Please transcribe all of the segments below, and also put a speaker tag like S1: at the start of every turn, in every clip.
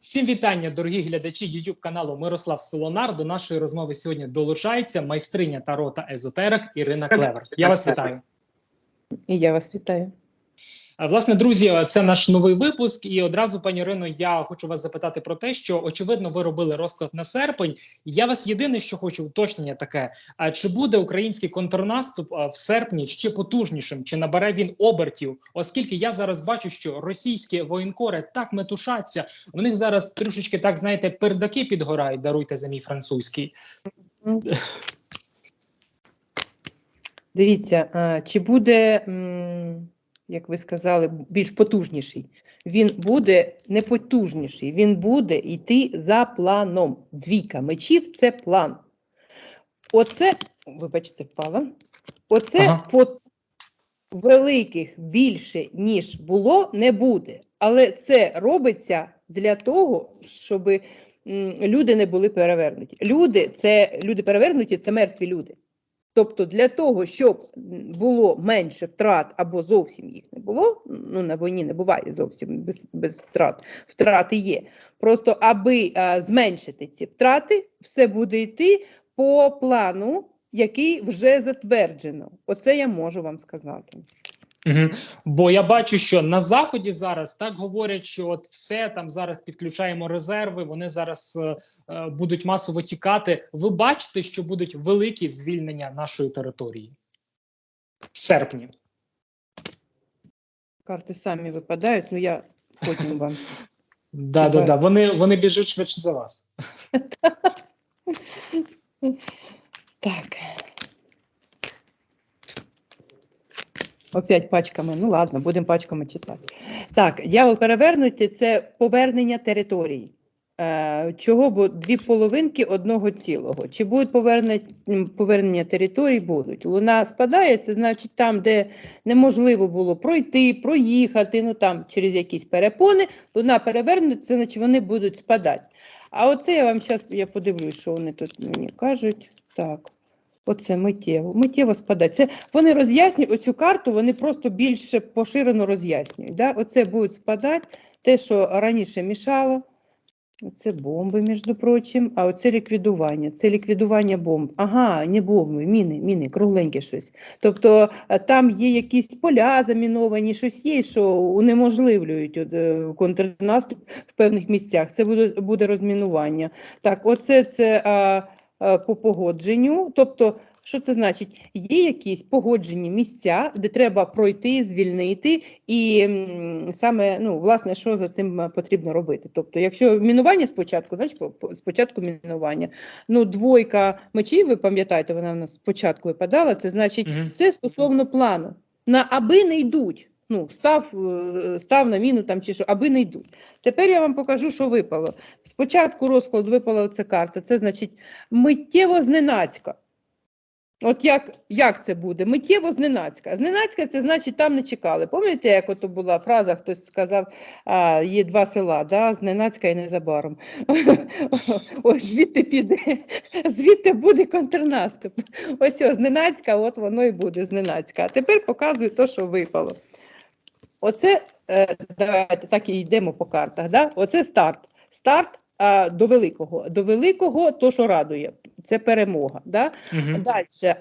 S1: Всім вітання, дорогі глядачі YouTube каналу Мирослав Солонар. До нашої розмови сьогодні долучається майстриня та езотерик Ірина Клевер. Я вас вітаю.
S2: І я вас вітаю.
S1: Власне, друзі, це наш новий випуск. І одразу, пані Ірино, я хочу вас запитати про те, що очевидно, ви робили розклад на серпень. Я вас єдине, що хочу уточнення таке: а чи буде український контрнаступ в серпні ще потужнішим, чи набере він обертів? Оскільки я зараз бачу, що російські воєнкори так метушаться, в них зараз трішечки так знаєте, пердаки підгорають. Даруйте за мій французький.
S2: Дивіться, чи буде, як ви сказали, більш потужніший? Він буде не потужніший, він буде йти за планом. Двійка мечів це план. Оце, вибачте, впала. Оце
S1: Ага.
S2: по великих більше, ніж було, не буде. Але це робиться для того, щоб люди не були перевернуті. Люди, це люди перевернуті, це мертві люди. Тобто для того, щоб було менше втрат або зовсім їх не було, ну на війні не буває зовсім без, без втрат, втрати є. Просто аби а, зменшити ці втрати, все буде йти по плану, який вже затверджено. Оце я можу вам сказати.
S1: Угу. Бо я бачу, що на заході зараз так говорять, що от все там зараз підключаємо резерви. Вони зараз е, е, будуть масово тікати. Ви бачите, що будуть великі звільнення нашої території в серпні.
S2: Карти самі випадають, ну я потім вам.
S1: Да, да, да. Вони вони біжуть швидше за вас.
S2: Так. Опять пачками. Ну ладно, будемо пачками читати. Так, дьявол перевернуті це повернення території. Е, чого? Бо дві половинки одного цілого. Чи будуть повернення, повернення територій? Будуть. Луна спадає, це значить там, де неможливо було пройти, проїхати, ну там через якісь перепони, луна перевернуться, це значить вони будуть спадати. А оце я вам зараз я подивлюсь, що вони тут мені кажуть. Так, оце миттєво. Миттєво спадає. Це вони роз'яснюють оцю карту, вони просто більше поширено роз'яснюють. Да? Оце будуть спадати, те, що раніше мішало. Це бомби, між прочим, а оце ліквідування. Це ліквідування бомб. Ага, не бомби, міни, міни, кругленьке щось. Тобто е, там є якісь поля заміновані, щось є, що унеможливлюють е, контрнаступ в певних місцях. Це буде, буде розмінування. Так, оце це а, по погодженню. Тобто, що це значить? Є якісь погоджені місця, де треба пройти, звільнити, і саме ну, власне, що за цим е, потрібно робити. Тобто, якщо мінування спочатку, значить по- по- спочатку мінування. Ну, двойка мечів, ви пам'ятаєте, вона в нас спочатку випадала. Це значить, все стосовно плану. На аби не йдуть. Ну, став, е, став на міну там чи що, аби не йдуть. Тепер я вам покажу, що випало. Спочатку розкладу випала оця карта. Це значить миттєво зненацька. От як, як це буде? Миттєво зненацька. Зненацька це значить там не чекали. Пам'ятаєте, як ото була фраза, хтось сказав, а, є два села, да? зненацька і незабаром. Ось звідти піде, звідти буде контрнаступ. Ось ось зненацька, от воно і буде зненацька. А тепер показую те, що випало. Оце, е, давайте так і йдемо по картах. Да? Оце старт. Старт а, до великого. До великого, то, що радує, це перемога. Да?
S1: Угу.
S2: Далі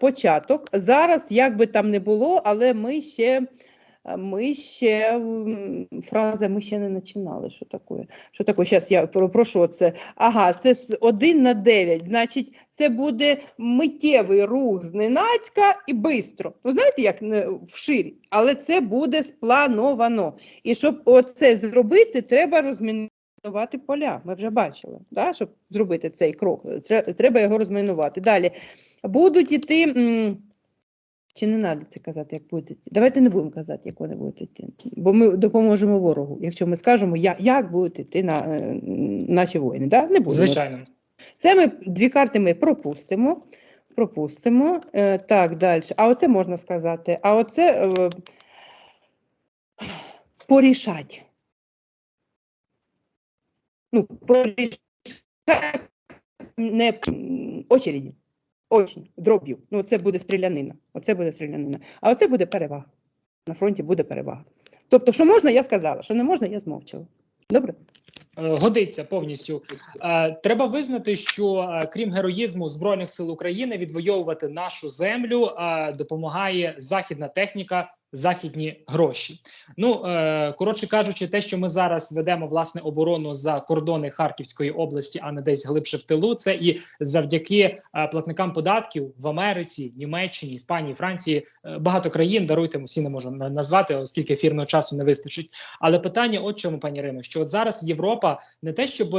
S2: початок. Зараз, як би там не було, але ми ще. Ми ще фраза, ми ще не починали. Що таке? Що таке? Зараз я про що це? Ага, це з 1 на 9. Значить, це буде миттєвий рух зненацька і бистро. Ну, знаєте, як не вширі, але це буде сплановано. І щоб оце зробити, треба розмінувати поля. Ми вже бачили, да? щоб зробити цей крок. Треба його розмінувати. Далі будуть іти. Чи не треба це казати, як будуть йти? Давайте не будемо казати, як вони будуть йти. Бо ми допоможемо ворогу, якщо ми скажемо, я- як будуть йти на, е, наші воїни. Да? Не будемо.
S1: Звичайно.
S2: Це ми дві карти ми пропустимо. Пропустимо. Е, так, далі. А оце можна сказати. А оце е, порішать. Ну, порішать не очереді. Очень, дроб'ю. Ну, це буде стрілянина. Оце буде стрілянина. А оце буде перевага. На фронті буде перевага. Тобто, що можна, я сказала, що не можна, я змовчала. Добре?
S1: Е, Годиться повністю. Е, Треба визнати, що е, крім героїзму збройних сил України відвоювати нашу землю допомагає західна техніка, західні гроші. Ну е, коротше кажучи, те, що ми зараз ведемо власне оборону за кордони Харківської області, а не десь глибше в тилу, це і завдяки е, платникам податків в Америці, Німеччині, Іспанії, Франції, е, багато країн даруйте, всі не можемо назвати, оскільки ефірного часу не вистачить. Але питання, от чому, пані Ірино, що от зараз Європа не те, щоб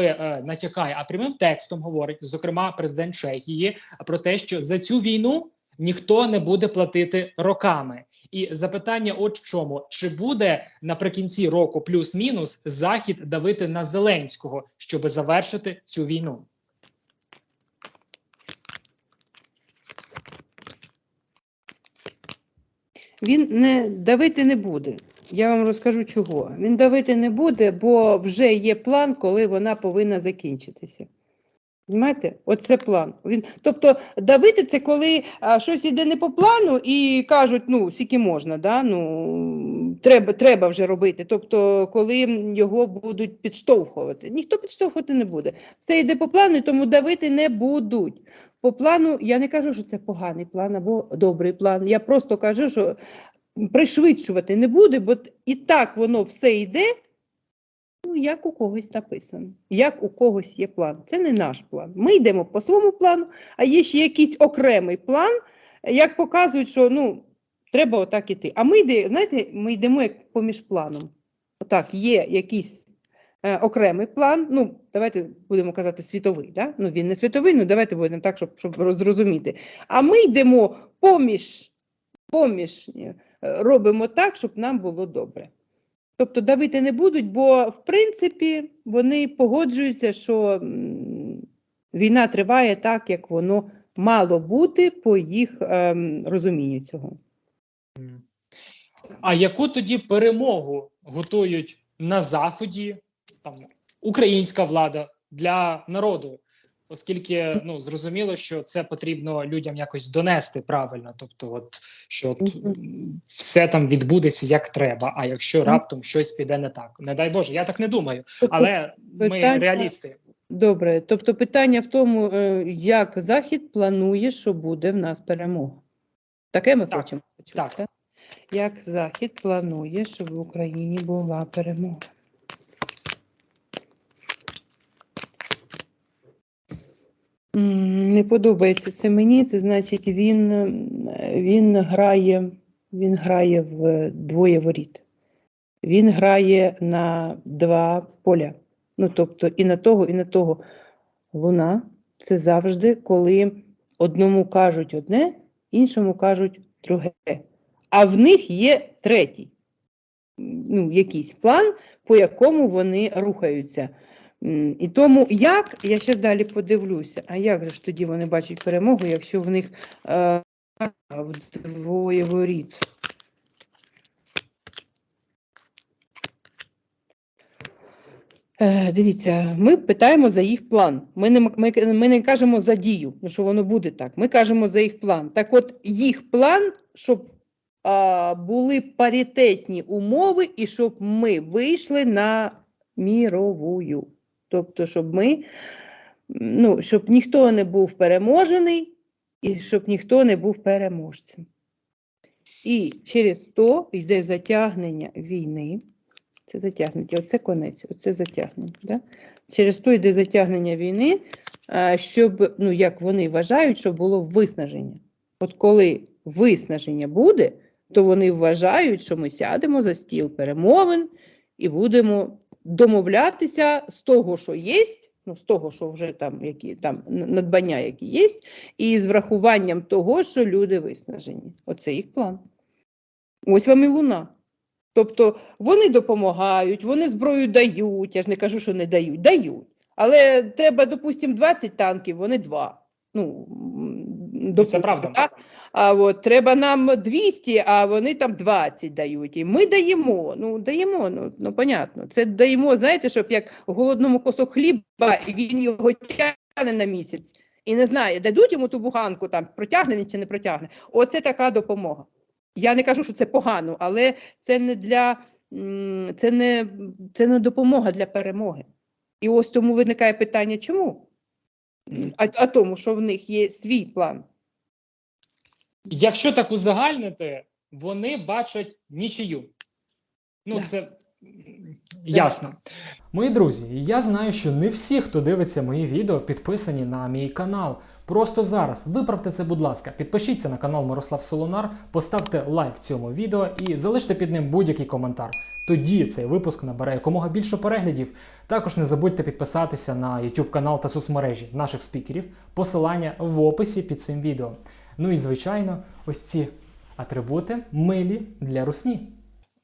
S1: натякає, а прямим текстом говорить, зокрема, президент Чехії, про те, що за цю війну ніхто не буде платити роками. І запитання, от в чому чи буде наприкінці року плюс-мінус захід давити на Зеленського, щоб завершити цю війну?
S2: Він не давити не буде. Я вам розкажу чого. Він давити не буде, бо вже є план, коли вона повинна закінчитися. Понимаєте? Оце план. Він, тобто давити це коли а, щось йде не по плану і кажуть, ну, скільки можна, да? ну, треба, треба вже робити. Тобто, коли його будуть підштовхувати. Ніхто підштовхувати не буде. Все йде по плану, тому давити не будуть. По плану я не кажу, що це поганий план або добрий план. Я просто кажу, що пришвидшувати не буде, бо і так воно все йде, ну, як у когось написано, як у когось є план. Це не наш план. Ми йдемо по своєму плану, а є ще якийсь окремий план, як показують, що ну, треба отак іти. А ми йде, знаєте, ми йдемо як поміж планом. Отак, є якийсь е, окремий план. Ну, давайте будемо казати світовий. Да? Ну, він не світовий, ну давайте будемо так, щоб, щоб зрозуміти. А ми йдемо поміж, поміж е, робимо так, щоб нам було добре. Тобто давити не будуть, бо в принципі вони погоджуються, що війна триває так, як воно мало бути по їх ем, розумінню цього.
S1: А яку тоді перемогу готують на заході там українська влада для народу? Оскільки ну зрозуміло, що це потрібно людям якось донести правильно, тобто, от що от, все там відбудеться як треба. А якщо раптом щось піде не так, не дай Боже, я так не думаю.
S2: Тобто,
S1: Але ми реалісти.
S2: Добре, тобто питання в тому, е, як Захід планує, що буде в нас перемога. Таке ми
S1: Так,
S2: хочемо почути.
S1: так.
S2: так? Як Захід планує, щоб в Україні була перемога? Не подобається це мені, це значить, він, він грає, він грає в двоє воріт. Він грає на два поля. Ну, тобто і на того, і на того. Луна це завжди, коли одному кажуть одне, іншому кажуть друге. А в них є третій, ну, якийсь план, по якому вони рухаються. І тому як, я ще далі подивлюся, а як же ж тоді вони бачать перемогу, якщо в них е, вдвоє воріт? Е, Дивіться, ми питаємо за їх план. Ми не, ми, ми не кажемо за дію, ну, що воно буде так. Ми кажемо за їх план. Так от їх план, щоб а, були паритетні умови і щоб ми вийшли на міровую. Тобто, щоб ми, ну, щоб ніхто не був переможений і щоб ніхто не був переможцем. І через то йде затягнення війни. Це затягнення, оце конець, оце затягнення. Да? Через то йде затягнення війни, щоб, ну, як вони вважають, щоб було виснаження. От коли виснаження буде, то вони вважають, що ми сядемо за стіл перемовин і будемо домовлятися з того, що є, ну, з того, що вже там, які там надбання, які є, і з врахуванням того, що люди виснажені. Оце їх план. Ось вам і луна. Тобто вони допомагають, вони зброю дають. Я ж не кажу, що не дають, дають. Але треба, допустимо, 20 танків, вони два. Ну, допустимо,
S1: правда.
S2: да? А от треба нам 200, а вони там 20 дають. І ми даємо. Ну, даємо, ну, ну понятно. Це даємо, знаєте, щоб як голодному кусок хліба, і він його тягне на місяць. І не знає, дадуть йому ту буханку, там протягне він чи не протягне. Оце така допомога. Я не кажу, що це погано, але це не для це не, це не допомога для перемоги. І ось тому виникає питання, чому? А, тому, що в них є свій план.
S1: Якщо так узагальнити, вони бачать нічию. Ну, це ясно.
S3: Мої друзі, я знаю, що не всі, хто дивиться мої відео, підписані на мій канал. Просто зараз виправте це, будь ласка, підпишіться на канал Мирослав Солонар, поставте лайк цьому відео і залиште під ним будь-який коментар. Тоді цей випуск набере якомога більше переглядів. Також не забудьте підписатися на YouTube канал та соцмережі наших спікерів. Посилання в описі під цим відео. Ну і звичайно, ось ці атрибути милі для русні.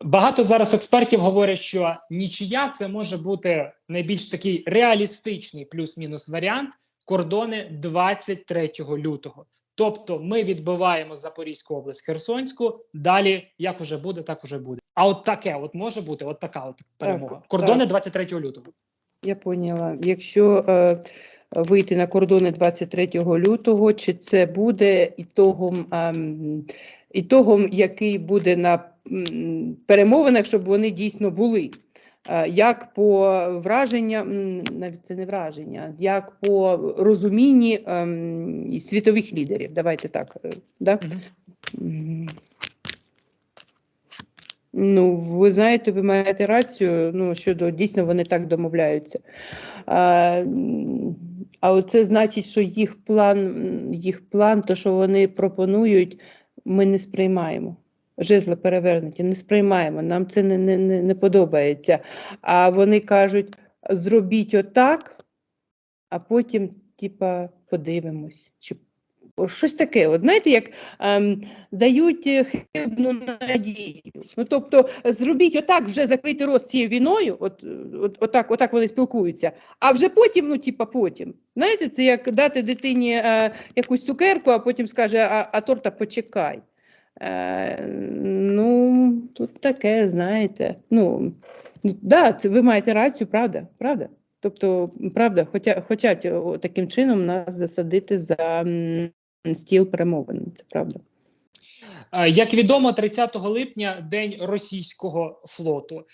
S1: Багато зараз експертів говорять, що нічия це може бути найбільш такий реалістичний плюс-мінус варіант кордони 23 лютого. Тобто ми відбиваємо Запорізьку область Херсонську. Далі як уже буде, так уже буде. А от таке, от може бути, от така от перемога.
S2: Так,
S1: Кордони
S2: так.
S1: 23 лютого.
S2: Я поняла. Якщо е, вийти на кордони 23 лютого, чи це буде ітогом, ем, ітогом який буде на перемовинах, щоб вони дійсно були? Е, Як по враженням, навіть це не враження, як по розумінні ем, світових лідерів. Давайте так. е, Да? Ну, ви знаєте, ви маєте рацію, ну, щодо дійсно вони так домовляються. А, м, а оце значить, що їх план, їх план, то, що вони пропонують, ми не сприймаємо. Жезли перевернуті, не сприймаємо, нам це не, не, не, подобається. А вони кажуть: зробіть отак, а потім, типа, подивимось. Чи щось таке. От знаєте, як ем, дають е, хибну надію. Ну, тобто, зробіть отак, вже закрити рост цією війною, от, от, отак, отак вони спілкуються, а вже потім, ну, типа, потім. Знаєте, це як дати дитині е, якусь цукерку, а потім скаже, а, а торта почекай. Е, ну, тут таке, знаєте. Ну, да, це ви маєте рацію, правда, правда. Тобто, правда, хоча, хочуть таким чином нас засадити за стіл перемовин. Це правда.
S1: Як відомо, 30 липня день російського флоту.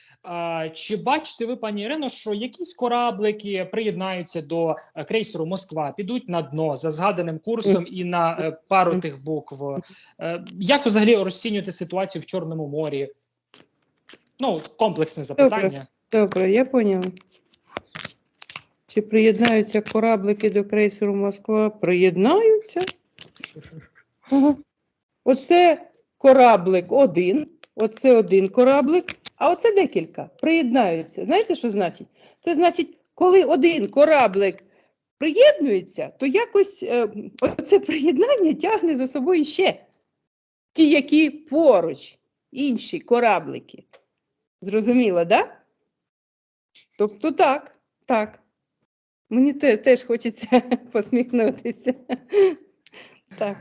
S1: Чи бачите ви, пані Ірино, що якісь кораблики приєднаються до е, крейсеру Москва, підуть на дно за згаданим курсом і на е, пару тих букв? Е, Як взагалі розцінюєте ситуацію в Чорному морі? Ну, комплексне запитання.
S2: Добре, я поняла. Чи приєднаються кораблики до крейсеру Москва? Приєднаються. Ага. Оце кораблик один, оце один кораблик, а оце декілька. Приєднаються. Знаєте, що значить? Це значить, коли один кораблик приєднується, то якось е, оце приєднання тягне за собою ще ті, які поруч, інші кораблики. Зрозуміло, да? Тобто так, так. Мені те, теж хочеться посміхнутися. Так.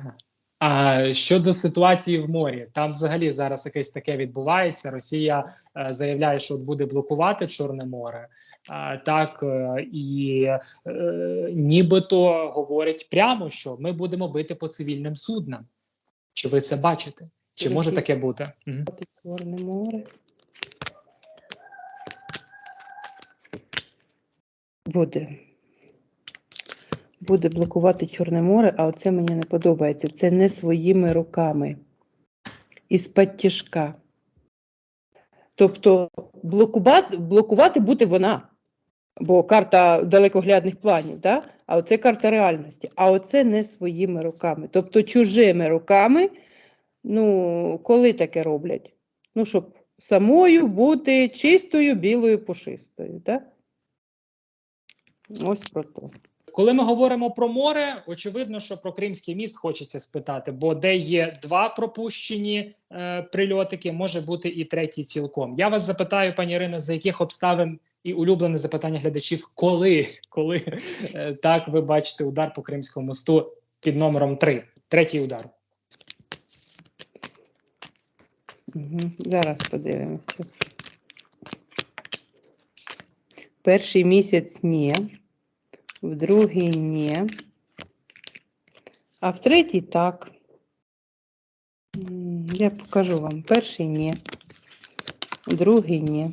S1: А щодо ситуації в морі, там взагалі зараз якесь таке відбувається. Росія е, заявляє, що буде блокувати Чорне море. А, так е, і е, нібито говорять прямо, що ми будемо бити по цивільним суднам. Чи ви це бачите? Чи може таке бути?
S2: Чорне море. Буде. Буде блокувати Чорне море, а оце мені не подобається. Це не своїми руками. Із-пад тяжка. Тобто блокувати, блокувати буде вона. Бо карта далекоглядних планів, да? а оце карта реальності. А оце не своїми руками. Тобто чужими руками Ну, коли таке роблять? Ну, щоб самою бути чистою, білою, пушистою, так? Ось про то.
S1: Коли ми говоримо про море, очевидно, що про Кримський міст хочеться спитати, бо де є два пропущені е, прильотики, може бути і третій цілком. Я вас запитаю, пані Ірино, за яких обставин і улюблене запитання глядачів, коли, коли е, так ви бачите удар по Кримському мосту під номером 3, третій удар.
S2: Зараз подивимося. Перший місяць ні, в другий ні, а в третій так. Я покажу вам. Перший ні, другий ні.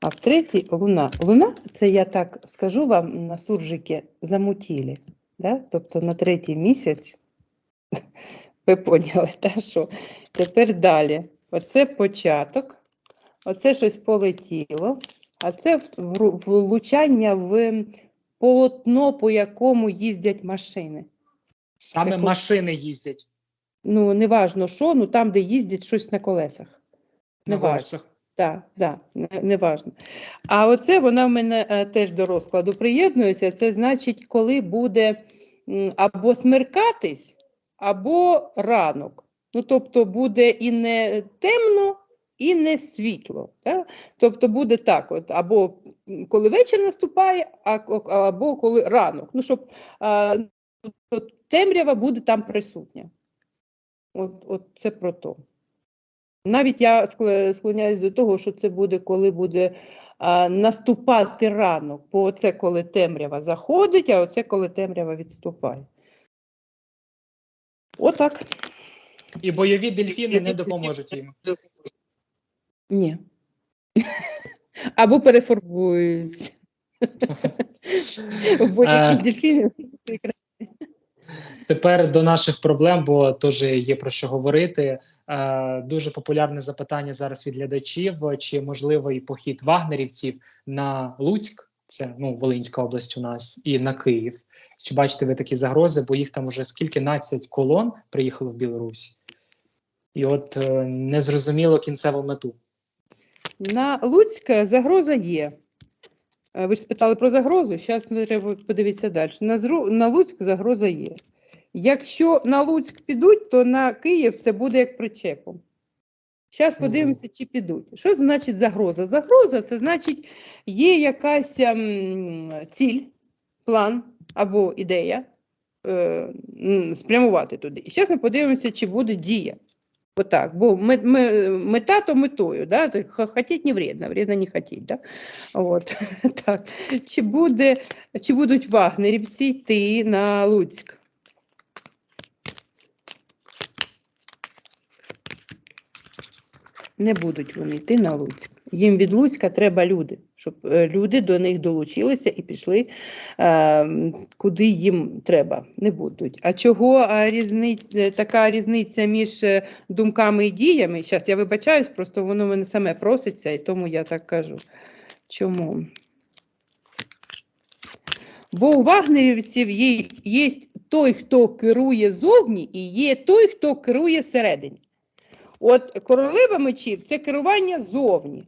S2: А в третій луна. Луна, це я так скажу вам на суржики замутілі. Да? Тобто на третій місяць, ви поняли, та, що тепер далі. Оце початок, оце щось полетіло, а це влучання в полотно, по якому їздять машини.
S1: Саме
S2: Це
S1: машини їздять
S2: Ну, неважно що, ну там, де їздять щось на колесах.
S1: на
S2: Неважно.
S1: колесах.
S2: Так, да, не, не важно. А оце вона в мене е, теж до розкладу приєднується. Це значить, коли буде або смеркатись, або ранок. Ну, тобто буде і не темно, і не світло. Так? Тобто буде так: от, або коли вечір наступає, або коли ранок. Ну, щоб а, темрява буде там присутня. От, от це про то. Навіть я склоняюсь до того, що це буде, коли буде а, наступати ранок, бо оце коли темрява заходить, а оце коли темрява відступає. Отак.
S1: І бойові дельфіни не допоможуть їм.
S2: Ні. Або перефарбуються. Бо
S1: Е. Тепер до наших проблем, бо теж є про що говорити. Е, дуже популярне запитання зараз від глядачів: чи можливий похід вагнерівців на Луцьк, це ну Волинська область у нас, і на Київ. Чи бачите ви такі загрози? Бо їх там уже скільки 12 колон приїхало в Білорусі, і от е, незрозуміло кінцеву мету.
S2: На Луцьк загроза є. Е, Ви ж спитали про загрозу, зараз треба подивитися далі. На, Зру- на Луцьк загроза є. Якщо на Луцьк підуть, то на Київ це буде як причепом. Зараз подивимося, чи підуть. Що значить загроза? Загроза це значить, є якась ем, ціль, план або ідея е, спрямувати туди. І зараз ми подивимося, чи буде дія. Отак, бо ми, ми, мета то метою, да? хотіть не вредно, вредно не хотіть. Да? От, так. Чи, буде, чи будуть вагнерівці йти на Луцьк? Не будуть вони йти на Луцьк. Їм від Луцька треба люди, щоб е, люди до них долучилися і пішли е, куди їм треба. Не будуть. А чого а, різниць, е, така різниця між е, думками і діями? Зараз я вибачаюсь, просто воно мене саме проситься, і тому я так кажу. Чому? Бо у вагнерівців є, є той, хто керує зовні, і є той, хто керує всередині. От королева мечів це керування зовні.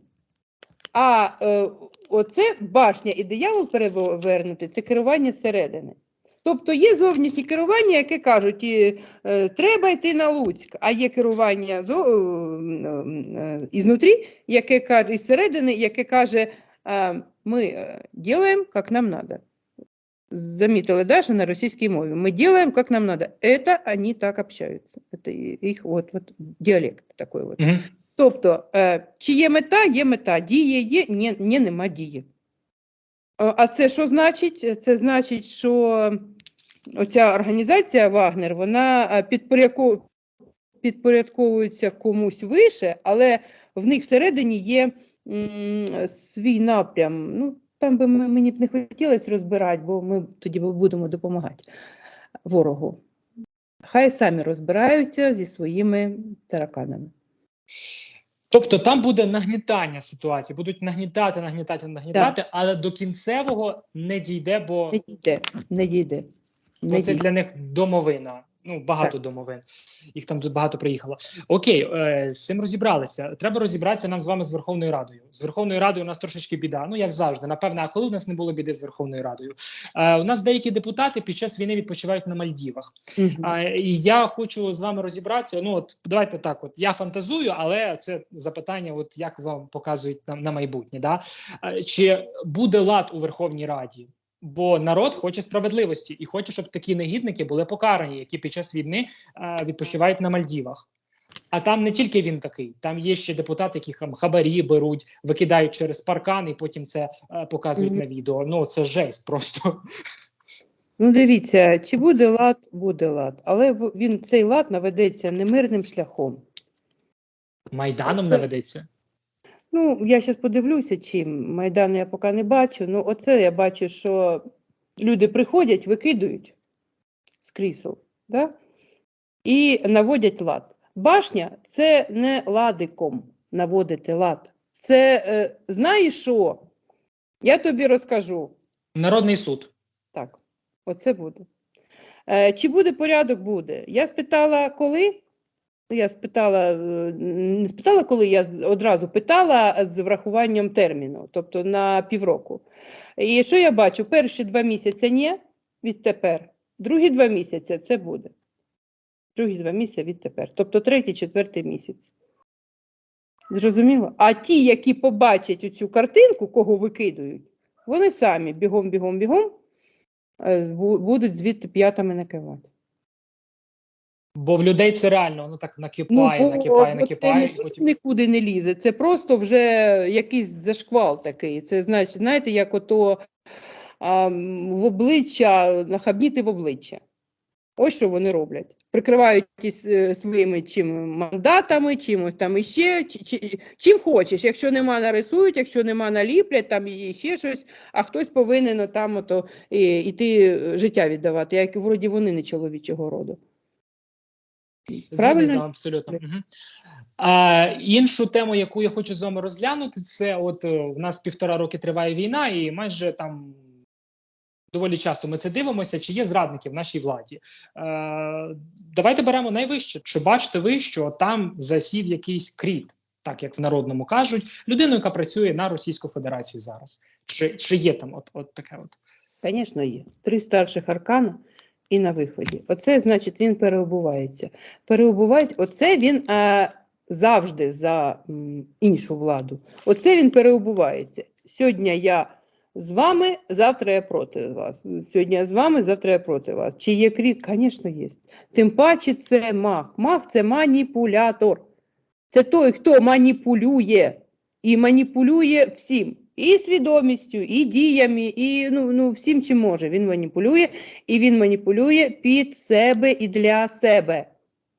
S2: А е, оце башня і диявол перевернути це керування зсередини. Тобто є зовнішнє керування, яке кажуть, і, е, треба йти на Луцьк, а є керування зо, е, е, ізнутрі, яке каже, із середини, яке каже, е, ми е, робимо, як нам треба. Заметила Даша на російській мові. Ми делаем, как нам надо. Это они так общаются. Это их вот, вот диалект такой вот.
S1: Угу.
S2: Тобто, е, чи є мета, є мета, діє є, ні, ні нема дії. Е, А це що значить? Це значить, що оця організація Вагнер, вона е, підпорядковується комусь вище, але в них всередині є свій напрям. Ну, там би ми, мені б не хотілося розбирати, бо ми тоді будемо допомагати ворогу. Хай самі розбираються зі своїми тараканами.
S1: Тобто там буде нагнітання ситуації, будуть нагнітати, нагнітати, нагнітати, але до кінцевого не дійде, бо
S2: Не дійде, не дійде.
S1: Бо
S2: Не
S1: це
S2: дійде.
S1: для них домовина. Ну, багато домовин. Їх там тут багато приїхало. Окей, е, з цим розібралися. Треба розібратися нам з вами з Верховною Радою. З Верховною Радою у нас трошечки біда. Ну як завжди, напевне, а коли в нас не було біди з Верховною Радою? Е, у нас деякі депутати під час війни відпочивають на Мальдівах.
S2: Мгм.
S1: А, і я хочу з вами розібратися. Ну, от давайте так: от я фантазую, але це запитання, от як вам показують на, на майбутнє. Да? А, Чи буде лад у Верховній Раді? Бо народ хоче справедливості і хоче, щоб такі негідники були покарані, які під час війни е, відпочивають на Мальдівах. А там не тільки він такий, там є ще депутати, які хам- хабарі беруть, викидають через паркан, і потім це е, показують
S2: Мгм.
S1: на відео. Ну це жесть просто.
S2: Ну, дивіться, чи буде лад, буде лад. Але він цей лад наведеться не мирним шляхом.
S1: Майданом наведеться.
S2: Ну, я зараз подивлюся, чим Майдану я поки не бачу. Ну, оце я бачу, що люди приходять, викидують з крісел, да? і наводять лад. Башня це не ладиком наводити лад. Це е, знаєш що? Я тобі розкажу.
S1: Народний суд.
S2: Так, оце буде. Е, чи буде порядок? Буде. Я спитала, коли. Ну, Я спитала, е, не спитала, коли я одразу питала з врахуванням терміну, тобто на півроку. І що я бачу? Перші два місяці ні, відтепер. Другі два місяці це буде. Другі два місяці відтепер. Тобто третій, четвертий місяць. Зрозуміло? А ті, які побачать оцю картинку, кого викидують, вони самі бігом, бігом, бігом будуть звідти п'ятами накивати.
S1: Бо в людей це реально воно так накипає,
S2: бо-
S1: накипає,
S2: бо
S1: накипає.
S2: Це
S1: потім...
S2: нікуди не лізе, це просто вже якийсь зашквал такий. Це значить, знаєте, як ото а, в обличчя, нахабніти в обличчя. Ось що вони роблять. Прикриваючись е, своїми чим мандатами, чимось там іще, чи, чи, чим хочеш. Якщо нема, нарисують, якщо нема, наліплять, там і ще щось, а хтось повинен там ото, і, іти е, життя віддавати, як вроді вони не чоловічого роду. Правильно?
S1: вами абсолютно. Угу. А, іншу тему, яку я хочу з вами розглянути, це от е, в нас півтора роки триває війна, і майже там доволі часто ми це дивимося, чи є зрадники в нашій владі. Е, давайте беремо найвище. Чи бачите ви, що там засів якийсь кріт, так як в народному кажуть, людину, яка працює на Російську Федерацію зараз? Чи, чи є там от, от таке? От?
S2: Звісно, є. Три старших аркана і на виході. Оце значить він переобувається. Переобувається, оце він а, завжди за м, іншу владу. Оце він переобувається. Сьогодні я з вами, завтра я проти вас. Сьогодні я з вами, завтра я проти вас. Чи є кріт? Звісно, є. Тим паче це маг. Маг це маніпулятор. Це той, хто маніпулює і маніпулює всім. І свідомістю, і діями, і ну, ну, всім, чим може. Він маніпулює, і він маніпулює під себе і для себе.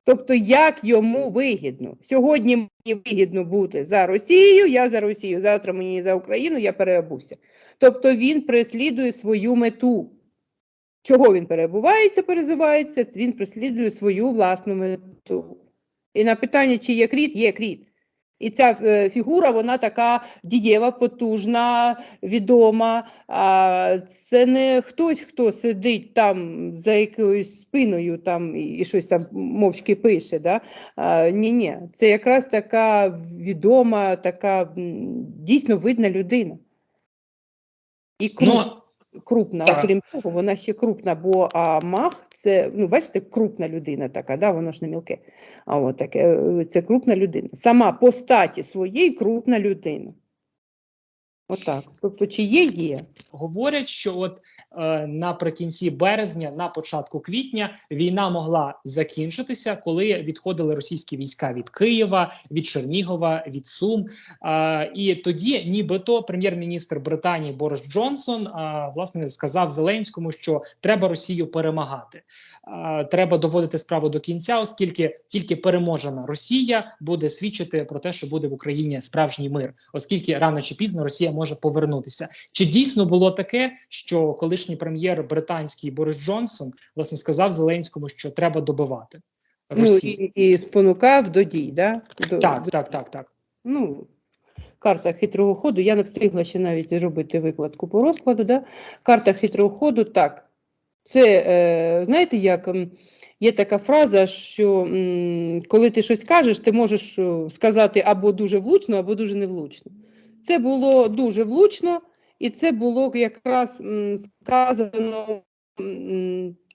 S2: Тобто, як йому вигідно. Сьогодні мені вигідно бути за Росію, я за Росію, завтра мені за Україну, я переобуся. Тобто він переслідує свою мету. Чого він перебувається, перезивається, він переслідує свою власну мету. І на питання, чи є кріт, є кріт. І ця е, фігура, вона така дієва, потужна, відома. А це не хтось, хто сидить там за якоюсь спиною там і, щось там мовчки пише. Да? А, ні, ні, це якраз така відома, така дійсно видна людина. І крупна,
S1: Ну,
S2: крупна.
S1: так.
S2: окрім того, вона ще крупна, бо а, мах це, ну, бачите, крупна людина така, да? воно ж не мілке. А от таке, е, це крупна людина. Сама по статі своєї крупна людина. Отак. Тобто, чи є, є.
S1: говорять, що от наприкінці березня, на початку квітня, війна могла закінчитися, коли відходили російські війська від Києва, від Чернігова, від Сум. Е, і тоді, нібито, прем'єр-міністр Британії Борис Джонсон е, власне сказав Зеленському, що треба Росію перемагати. Е, треба доводити справу до кінця, оскільки тільки переможена Росія буде свідчити про те, що буде в Україні справжній мир, оскільки рано чи пізно Росія може повернутися. Чи дійсно було таке, що колишній прем'єр британський Борис Джонсон власне сказав Зеленському, що треба добивати
S2: Ну, і, і спонукав до дій. Да? До,
S1: Так,
S2: до-
S1: так, так, так.
S2: Ну, карта хитрого ходу. Я не встигла ще навіть зробити викладку по розкладу. Да? Карта хитрого ходу, так. Це, е, знаєте, як є така фраза, що м, коли ти щось кажеш, ти можеш сказати або дуже влучно, або дуже невлучно. Це було дуже влучно, і це було якраз сказано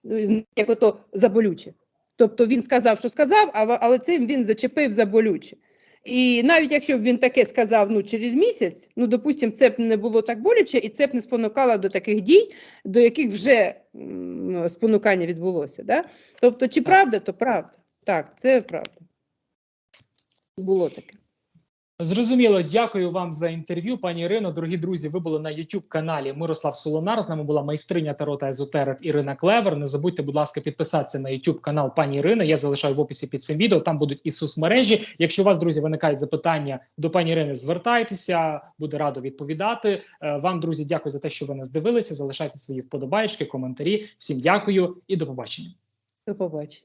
S2: ну, як ото заболюче. Тобто він сказав, що сказав, але цим він зачепив заболюче. І навіть якщо б він таке сказав ну, через місяць, ну, допустимо, це б не було так боляче, і це б не спонукало до таких дій, до яких вже м, спонукання відбулося. Да? Тобто, чи правда, то правда. Так, це правда. Було таке.
S1: Зрозуміло, дякую вам за інтерв'ю, пані Ірино. Дорогі друзі, ви були на youtube каналі Мирослав Солонар. З нами була майстриня Таро та езотерик Ірина Клевер. Не забудьте, будь ласка, підписатися на youtube канал пані Ірини. Я залишаю в описі під цим відео. Там будуть і соцмережі. Якщо у вас, друзі, виникають запитання до пані Ірини, звертайтеся, буде радо відповідати. Е, Вам, друзі, дякую за те, що ви нас дивилися. Залишайте свої вподобайки, коментарі. Всім дякую і до побачення.
S2: До побачення.